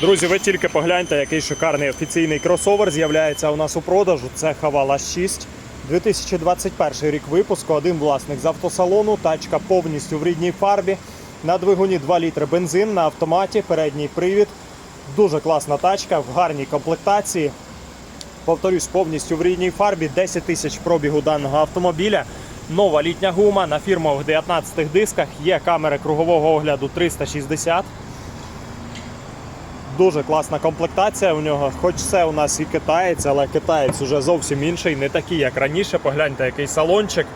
Друзі, ви тільки погляньте, який шикарний офіційний кросовер з'являється у нас у продажу. Це Хавала 6. 2021 рік випуску. Один власник з автосалону. Тачка повністю в рідній фарбі. На двигуні 2 літри бензин на автоматі, передній привід. Дуже класна тачка в гарній комплектації. Повторюсь, повністю в рідній фарбі. 10 тисяч пробігу даного автомобіля. Нова літня гума на фірмових 19 дисках. Є камери кругового огляду 360. Дуже класна комплектація у нього. Хоч це у нас і китаєць, але китаєць уже зовсім інший, не такий, як раніше. Погляньте, який салончик.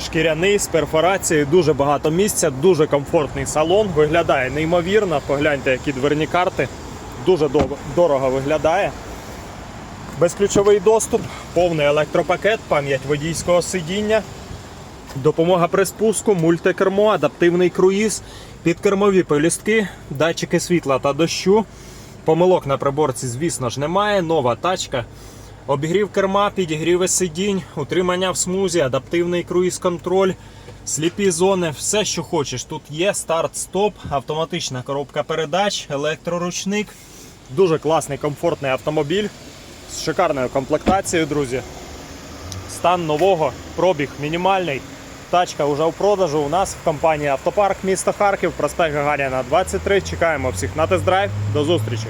Шкіряний з перфорацією, дуже багато місця, дуже комфортний салон. Виглядає неймовірно. Погляньте, які дверні карти. Дуже дорого виглядає. Безключовий доступ, повний електропакет, пам'ять водійського сидіння, допомога при спуску, мультикермо, адаптивний круїз, підкермові полістки, датчики світла та дощу. Помилок на приборці, звісно ж, немає. Нова тачка. Обігрів керма, підігріви сидінь, утримання в смузі, адаптивний круїз-контроль, сліпі зони, все, що хочеш. Тут є старт-стоп, автоматична коробка передач, електроручник. Дуже класний, комфортний автомобіль з шикарною комплектацією, друзі. Стан нового, пробіг мінімальний. Тачка вже в продажу у нас в компанії Автопарк міста Харків, проспект Гагаріна 23. Чекаємо всіх на тест-драйв. До зустрічі!